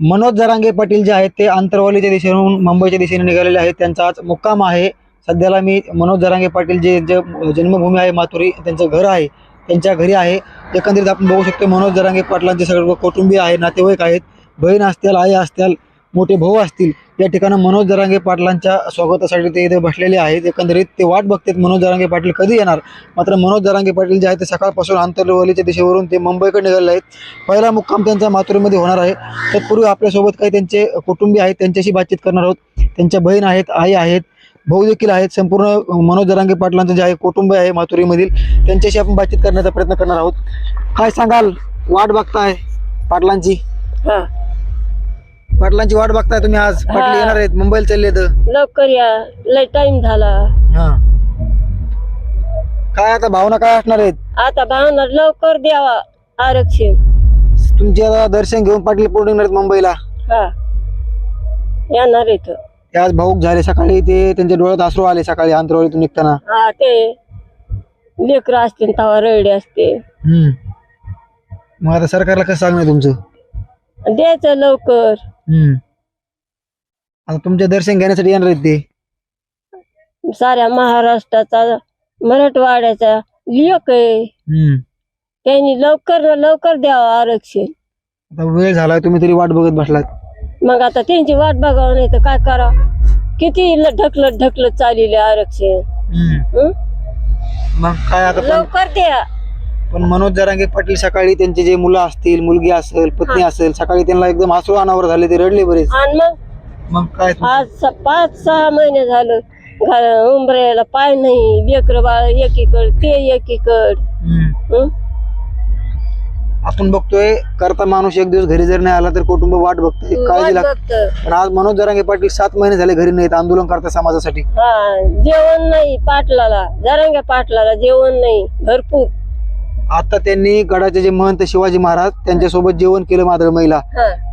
मनोज जरांगे पाटील जे आहेत ते आंतरवालीच्या दिशेहून मुंबईच्या दिशेने निघालेले आहेत. त्यांचा आज मुक्काम आहे. सध्याला मी मनोज जरांगे पाटील जे जे जन्मभूमी आहे माथुरी त्यांचं घर आहे त्यांच्या घरी आहे. एकंदरीत आपण बघू शकतो मनोज जरांगे पाटलांचे सगळं कुटुंबीय आहे नातेवाईक आहेत. बहीण असतील आई असतील मोठे भाऊ असतील या ठिकाणी मनोज जरांगे पाटलांच्या स्वागतासाठी ते इथे बसलेले आहेत. एकंदरीत ते वाट बघतात मनोज जरांगे पाटील कधी येणार? मात्र मनोज जरांगे पाटील जे आहेत ते सकाळपासून आंतरवलीच्या दिशेवरून ते मुंबईकडे निघाले आहेत. पहिला मुक्काम त्यांचा माथुरीमध्ये होणार आहे. तत्पूर्वी आपल्यासोबत काही त्यांचे कुटुंबीय आहेत त्यांच्याशी बातचीत करणार आहोत. त्यांच्या बहीण आहेत आई आहेत भाऊ देखील आहेत. संपूर्ण मनोज जरांगे पाटलांचं जे आहे कुटुंब आहे माथुरीमधील त्यांच्याशी आपण बातचीत करण्याचा प्रयत्न करणार आहोत. काय सांगाल? वाट बघताय पाटलांची? हां. पाटलांची वाट बघताय तुम्ही आज? पाटील हा. येणार आहेत मुंबईला चालले तर लवकर या. लय टाइम झाला. हा. काय आता भावना काय असणार आहेत? आता भावना लवकर द्यावा आरक्षण. तुमचे आता दर्शन घेऊन पाटील पुढे येणार आहेत मुंबईला. हा. येणार इथं ते आज भाऊक झाले सकाळी ते त्यांच्या डोळ्यात अश्रू आले सकाळी अंतरवलीतून निघताना. हा ते लेकर असते तवा रडे असते. हम्म. मग आता सरकारला कसं सांगणार तुमचं? द्यायचं लवकर. हम्म. आता तुमचे दर्शन घेण्यासाठी येणार आहेत ते? साऱ्या महाराष्ट्राचा मराठवाड्याचा लेख आहे. हम्म. त्यांनी लवकर लवकर द्यावं आरक्षण. आता वेळ झालाय तुम्ही तरी वाट बघत बसलात. मग आता त्यांची वाट बघावं नाही तर काय करा? किती ल- ढकलत ढकलत चाललेले आरक्षण. हं? मग काय आता पण लवकर द्या. पण मनोज जरांगे पाटील सकाळी त्यांचे जे मुलं असतील मुलगी असेल पत्नी असेल सकाळी त्यांना एकदम हसू अनावर झाले ते रडले बरेच आणि मग मग काय? आज स- पाच सहा महिने झालं घा- उंबऱ्याला पाय नाही लेकर बाळ एकीकड ते एकीकड हम्म. हं? आपण बघतोय करता माणूस एक दिवस घरी जर नाही आला तर कुटुंब वाट बघतोय काळजी लागते बघतं. पण आज मनोज जरांगे पाटील सात महिने झाले घरी नाहीत आंदोलन करता समाजासाठी हा जेवण नाही पाटलाला जरांग्या पाटलाला जेवण नाही भरपूर आता त्यांनी गडाचे जे महंत शिवाजी महाराज त्यांच्यासोबत जेवण केलं मात्र महिला.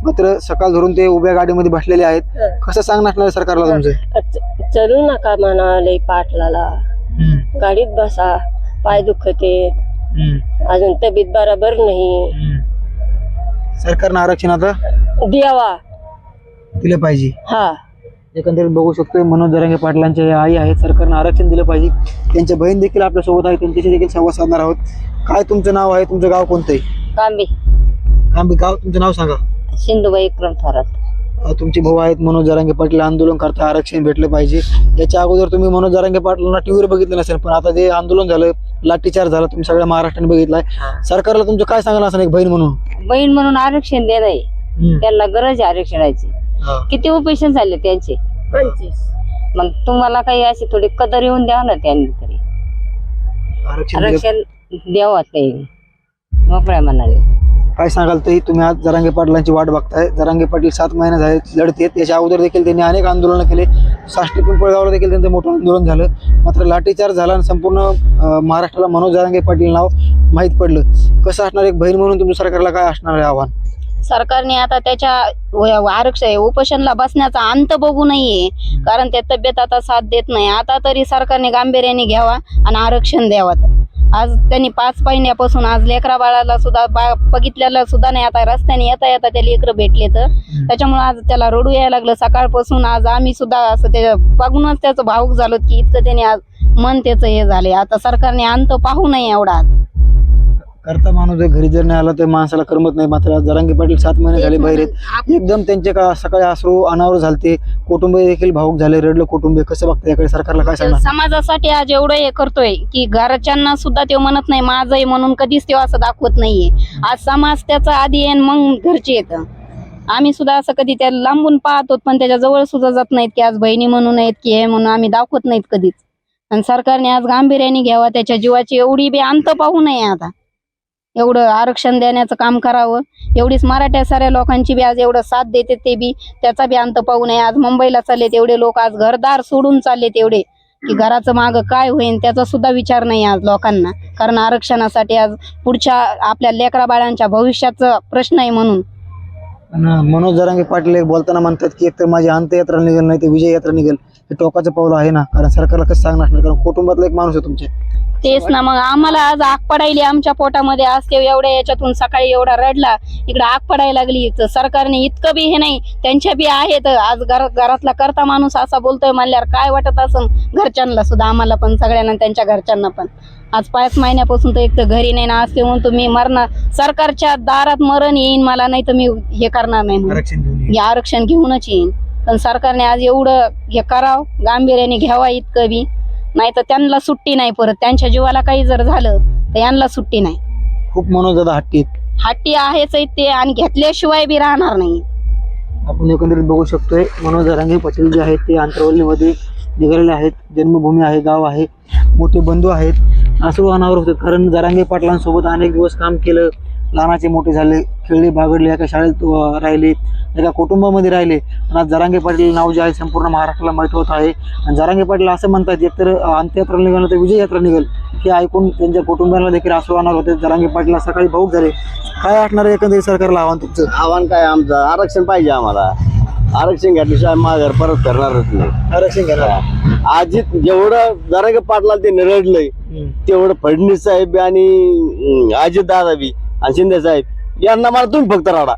मात्र सकाळ धरून ते उभ्या गाडीमध्ये बसलेले आहेत. कसं सांगणार असणार सरकारला तुमचं? चलू नका म्हणाले पाटलाला. गाडीत बसा पाय दुखते. अजून तब्येत बरोबर नाही. सरकारनं आरक्षण आता द्यावा. दिलं पाहिजे. हा. एकंदरीत बघू शकतोय मनोज जरांगे पाटलांच्या या आई आहेत. सरकारनं आरक्षण दिलं पाहिजे. त्यांच्या बहीण देखील आपल्यासोबत आहे त्यांच्याशी देखील संवाद साधणार आहोत. काय तुमचं नाव आहे? तुमचं गाव कोणतं आहे? कांबे. आम्ही गाव तुमचं नाव सांगा. सिंधुबाई विक्रम थोरात. अं, तुमचे भाऊ आहेत मनोज जरांगे पाटील. आंदोलन करता आरक्षण भेटलं पाहिजे. याच्या अगोदर तुम्ही मनोज जरांगे पाटलांना टीव्हीवर बघितलं नसेल पण आता जे आंदोलन झालं लाठीचार्ज झाला तुम्ही सगळ्या महाराष्ट्राने बघितलाय. सरकारला तुमचं काय सांगायला असं एक बहीण म्हणून? बहीण म्हणून आरक्षण दे नाही हम्म. त्यांना गरज आहे आरक्षणाची. किती उपेशन झाले त्यांचे? मग तुम्हाला काही अशी थोडी कदर येऊन द्यावं ना त्यांनी तरी. आरक्षण द्यावं काही मोकळ्या मनाने. काय सांगाल ते तुम्ही आज जरांगे पाटलांची वाट बघताय. जरांगे पाटील सात महिने झाले लढतेत याच्या अगोदर देखील त्यांनी अनेक आंदोलनं केले. साष्टी पिंपळगावला देखील त्यांचं मोठं आंदोलन झालं. मात्र लाठीचार्ज झाला आणि संपूर्ण महाराष्ट्राला मनोज जरांगे पाटील नाव माहीत पडलं. कसं असणार एक बहीण म्हणून तुमच्या सरकारला काय असणार आहे आव्हान? सरकारने आता त्याच्या व- आरक्षण उपोषणला बसण्याचा अंत बघू नाहीये. कारण त्या तब्येत आता साथ देत नाही. आता तरी सरकारने गांभीर्याने घ्यावा आणि आरक्षण द्यावं आज त्यांनी पाच महिन्यापासून आज लेकरा बाळाला सुद्धा बा बघितलेलं सुद्धा नाही. आता रस्त्याने येता येता ते लेकरं भेटले तर त्याच्यामुळे आज त्याला रडू यायला लागलं. सकाळपासून आज आम्ही सुद्धा असं ते बघूनच त्याचं भाऊक झालो की इतकं त्याने आज मन त्याचं हे झाले आता सरकारने अंत पाहू नये एवढा. करता माणूस जर घरी जर नाही आला तर माणसाला करमत नाही. मात्र जरांगे पाटील सात महिने झाले बाहेर आहेत. एकदम त्यांचे का सकाळी अश्रू अनावर झालते. कुटुंब देखील भाऊक झाले. रडलं कुटुंब. कसं बघतं याकडे सरकारला काय सांगणार? समाजासाठी आज एवढं हे करतोय की घरच्यांना सुद्धा ते म्हणत नाही माझं आहे म्हणून कधीच ते असं दाखवत नाहीये. आज समाज त्याचा आधी आणि मग घरचे येतं. आम्ही सुद्धा असं कधी त्याला लांबून पाहतो पण त्याच्याजवळ सुद्धा जात नाहीत की आज बहिणी म्हणून आहेत की हे म्हणून आम्ही दाखवत नाहीत कधीच. आणि सरकारने आज गांभीर्याने घ्यावा त्याच्या जीवाची एवढी बी अंत पाहू नये आता. एवढं आरक्षण देण्याचं काम करावं. एवढीच मराठ्या साऱ्या लोकांची बी आज एवढं साथ देते ते बी. त्याचा बी अंत पाहू नये. आज मुंबईला चाललेत एवढे लोक आज घरदार सोडून चाललेत एवढे. की घराचं माग काय होईल त्याचा सुद्धा विचार नाही आज लोकांना. कारण आरक्षणासाठी आज पुढच्या आपल्या लेकरा बाळांच्या भविष्याचा प्रश्न आहे म्हणून. मनोज जरांगे पाटील एक बोलताना म्हणतात की एकतर माझी अंत्ययात्रा निघेल नाही तर विजय यात्रा निघेल. हे टोकाचं पाऊल आहे ना? कारण सरकारला कसं सांगणार नाही? कारण कुटुंबातला एक माणूस आहे तुमच्या तेच ना मग आम्हाला आज आग पडायली आमच्या पोटामध्ये. आज ते एवढ्या याच्यातून सकाळी एवढा रडला. इकडे आग पडायला लागली. तर सरकारने इतकं बी हे नाही त्यांच्या बी आहेत. आज घर घरातला करता माणूस असा बोलतोय म्हणल्यावर काय वाटत असन? घरच्यांना सुद्धा आम्हाला पण सगळ्यांना त्यांच्या घरच्यांना पण. आज पाच महिन्यापासून तर एक तर घरी नाही ना आज ते तुम्ही मी मरणार. सरकारच्या दारात मरण येईन मला नाही तर मी हे करणार नाही म्हणून. आरक्षण घेऊन ये. हे आरक्षण घेऊनच येईन. पण सरकारने आज एवढं हे करावं गांभीर्याने घ्यावा इतकं बी. नाही तर त्यांना सुट्टी नाही परत. त्यांच्या जीवाला काही जर झालं तर यांना सुट्टी नाही. खूप मनोज दादा हट्टी आहेत. हट्टी आहेच आहेत ते आणि घेतल्याशिवाय बी राहणार नाही. आपण एकंदरीत बघू शकतोय मनोज जरांगे पाटील जे आहेत ते आंतरवलीमध्ये निघालेले आहेत. जन्मभूमी आहे गाव आहे मोठे बंधू आहेत. असं अनावर होतं. कारण जरांगे पाटलांसोबत अनेक दिवस काम केलं. लहानाचे मोठे झाले खेळले बागडले एका शाळेत राहिले एका कुटुंबामध्ये राहिले. आणि आज जरांगे पाटील नाव जे आहे संपूर्ण महाराष्ट्राला माहीत होत आहे. आणि जरांगे पाटील असं म्हणतात एकतर अंत्ययात्रा निघालं तर विजय यात्रा निघेल. हे ऐकून त्यांच्या कुटुंबाला देखील असं होणार होते जरांगे पाटील सकाळी भाऊक झाले. काय असणार आहे एकंदरीत सरकारला आव्हान तुमचं? आव्हान काय आमचं? आरक्षण पाहिजे आम्हाला. आरक्षण घेतल्याशिवाय माघार परत करणारच नाही. आरक्षण घेणार. आजी जेवढं जरा पाटला ते निरडलंय तेवढं फडणवीस साहेब आणि अजित दादा बी आणि शिंदे साहेब यांना मला तुम्ही फक्त राडा.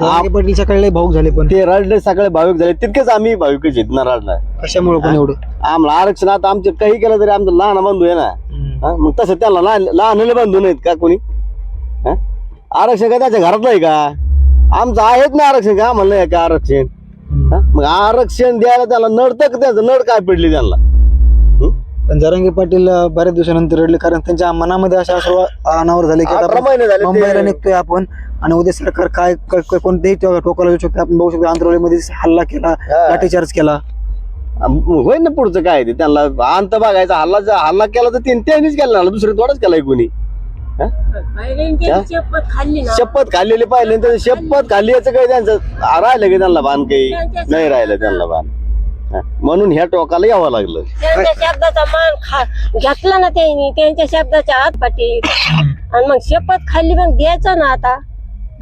जरांगे पाटील सकाळी लय भाऊक झाले पण. ते रडले सगळे भाविक झाले. तितकेच आम्ही भाविकच आहेत ना रडला. कशामुळे पण एवढं? आम्हाला आरक्षण आता आमचे काही केलं तरी आमचं लहान बंधू आहे ना. हा, मग तसं त्यांना लहान लहान बंधू नाहीत का कोणी? हा? आरक्षण काय त्याच्या घरातलं आहे का? आमचं आहेत ना आरक्षण का? आम्हाला नाही का आरक्षण? हा? मग आरक्षण द्यायला त्याला नडतं का त्याचं? नड काय पडली त्यांना? पण जरांगे पाटील बऱ्याच दिवसानंतर रडले कारण त्यांच्या मनामध्ये अशा सर्व अनावर झाले की आता अठरा आपण महिने झाले मुंबईला निघतोय आपण आणि उद्या सरकार काय क- क- कोणत्याही टो- टोकाला येऊ शकतो. आपण बघू शकतो आंतरवलीमध्ये हल्ला केला हा. लाठीचार्ज केला. होईल ना पुढचं काय ते. त्यांना अंत बघायचा. हल्ला हल्ला केला तर त्यांनी त्यांनीच केला ना. दुसरे थोडाच केलाय कोणी. शपथ खाल्लेली पाहिले तर शपथ खाल्ली याचं काही त्यांचं राहिलं की त्यांना बाण काही. नाही राहिलं त्यांना हा? म्हणून ह्या टोकाला यावं लागलं. त्यांच्या शब्दाचा मान खा घेतला ना त्यांनी त्यांच्या शब्दाच्या हात पाठी आणि मग शपथ खाल्ली मग द्यायचं ना आता?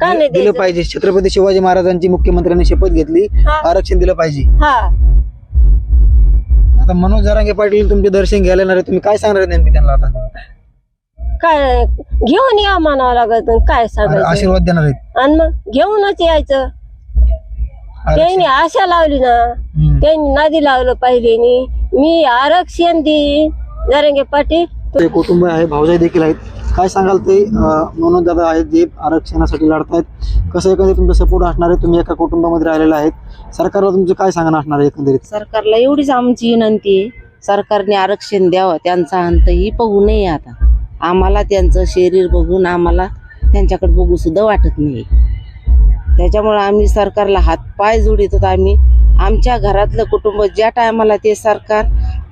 का नाही दिलं द्यायचं? पाहिजे. छत्रपती शिवाजी महाराजांची मुख्यमंत्र्यांनी शपथ घेतली. हा. आरक्षण दिलं पाहिजे. हा. आता मनोज जरांगे पाटील तुमचे दर्शन घ्यायला येणार आहे. तुम्ही काय सांगणार आहे नेमकी त्यांना आता? काय घेऊन या म्हणावं लागत काय सांगायचं? आशीर्वाद देणार आहेत. आणि मग घेऊनच यायचं. त्यांनी आशा लावली ना. त्यांनी नदी लावलं पाहिजे मी आरक्षण देईन. जरंगे पाटील ते कुटुंब आहे भाऊजाई देखील आहेत. काय सांगाल ते? मनोज दादा आहेत जे आरक्षणासाठी लढतायत. कसं एकंदरीत तुमचा सपोर्ट असणार आहे? तुम्ही एका कुटुंबामध्ये राहिलेला आहेत. सरकारला तुमचं काय सांगणं असणार आहे एकंदरीत? सरकारला एवढीच आमची विनंती आहे. सरकारने आरक्षण द्यावं त्यांचा अंतही बघू नये आता. आम्हाला त्यांचं शरीर बघून आम्हाला त्यांच्याकडे बघू सुद्धा वाटत नाही. त्याच्यामुळे आम्ही सरकारला हातपाय जोडित आम्ही आमच्या घरातलं कुटुंब ज्या टायमाला ते सरकार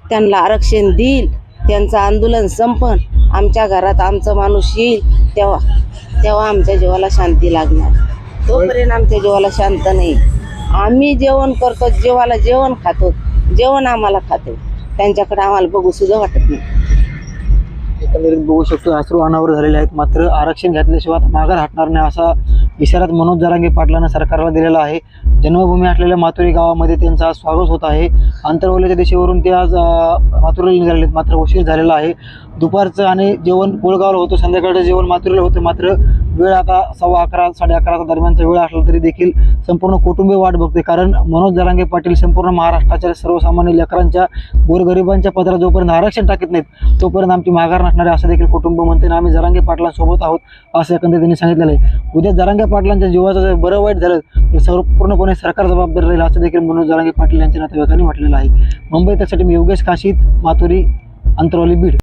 त्यांना आरक्षण देईल त्यांचं आंदोलन संपन आमच्या घरात आमचा माणूस येईल तेव्हा तेव्हा आमच्या जीवाला शांती लागणार. तोपर्यंत आमच्या जीवाला शांत नाही. आम्ही जेवण करतो जेवाला जेवण खातो जेवण आम्हाला खातो. त्यांच्याकडे आम्हाला बघू सुद्धा वाटत नाही. एकंदरीत बघू शकतो अश्रू अनावर झालेले आहेत. मात्र आरक्षण घेतल्याशिवाय आता माघार हटणार नाही असा इशारात मनोज जरांगे पाटलांना सरकारला दिलेला आहे. जन्मभूमी असलेल्या माथुरी गावामध्ये त्यांचं आज स्वागत होत आहे. आंतरवल्याच्या दिशेवरून ते आज माथुरीला निघालेले आहेत. मात्र उशीर झालेला आहे. दुपारचं आणि जेवण कोळगावला होतं. संध्याकाळचं जेवण माथुरीला होतं. मात्र वेळ आता सव्वा अकरा साडे अकराचा दरम्यानचा वेळ असला तरी देखील संपूर्ण कुटुंबीय वाट बघते. कारण मनोज जरांगे पाटील संपूर्ण महाराष्ट्राच्या सर्वसामान्य लेकरांच्या गोरगरिबांच्या पदरात जोपर्यंत आरक्षण टाकत नाहीत तोपर्यंत आमची माघार नसणारे असं देखील कुटुंब म्हणते. आम्ही जरांगे पाटलांसोबत आहोत असं एकंदरीत त्यांनी सांगितलेलं आहे. उद्या जरांगे पाटलांच्या जीवाचं जर बरं वाईट झालं तर संपूर्णपणे सरकार जबाबदार राहील असं देखील मनोज जरांगे पाटील यांच्या नातेवाईकांनी म्हटलेलं आहे. मुंबई त्यासाठी मी योगेश काशीत माथुरी अंतरवली बीड.